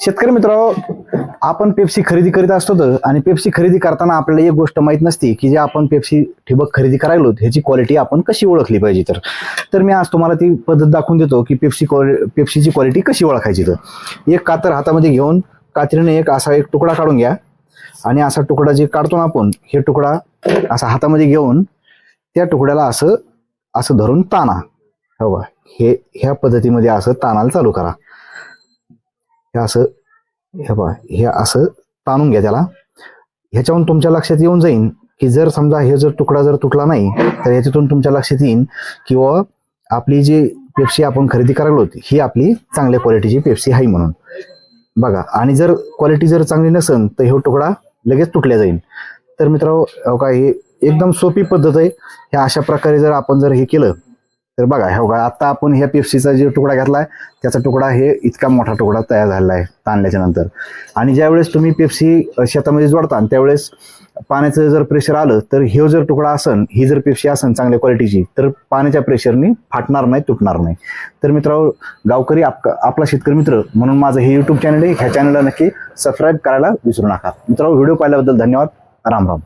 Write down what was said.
शेतकरी मित्र आपण पेप्सी खरेदी करीत असतो तर आणि पेप्सी खरेदी करताना आपल्याला एक गोष्ट माहीत नसते की जे आपण पेप्सी ठिबक खरेदी करायलो ह्याची क्वालिटी आपण कशी ओळखली पाहिजे तर. तर मी आज तुम्हाला ती पद्धत दाखवून देतो की पेप्सी क्वालि पेप्सीची क्वालिटी कशी ओळखायची तर. एक कातर हातामध्ये घेऊन कात्रीने एक असा एक तुकडा काढून घ्या. आणि असा तुकडा जे काढतो ना आपण हे तुकडा असा हातामध्ये घेऊन त्या तुकड्याला असं असं धरून ताणा हो हे ह्या पद्धतीमध्ये असं तानाला चालू करा. हे असं हे बा हे असं ताणून घ्या त्याला. ह्याच्याहून तुमच्या लक्षात येऊन जाईन की जर समजा हे जर तुकडा जर तुटला नाही तर याच्यातून तुमच्या लक्षात येईन किंवा आपली जी पेप्सी आपण खरेदी करायला होती ही आपली चांगल्या क्वालिटीची पेप्सी आहे म्हणून. बघा आणि जर क्वालिटी जर चांगली नसेल तर हे तुकडा लगेच तुटल्या जाईल तर मित्र काय हे एकदम सोपी पद्धत आहे. ह्या अशा प्रकारे जर आपण जर हे केलं तर बघा हे बघा आता आपण ह्या पेप्सीचा जो तुकडा घेतलाय त्याचा तुकडा हे इतका मोठा तुकडा तयार झालेला आहे ताणल्याच्या नंतर. आणि ज्यावेळेस तुम्ही पेप्सी शेतामध्ये जोडता त्यावेळेस पाण्याचं जर प्रेशर आलं तर हे जर तुकडा असन ही जर पेप्सी असन चांगल्या क्वालिटीची तर पाण्याच्या प्रेशरने फाटणार नाही तुटणार नाही. तर मित्रांनो गावकरी आप आपला शेतकरी मित्र म्हणून माझं हे युट्यूब चॅनल आहे ह्या चॅनलला नक्की सबस्क्राईब करायला विसरू नका. मित्रांनो व्हिडिओ पाहिल्याबद्दल धन्यवाद. राम राम.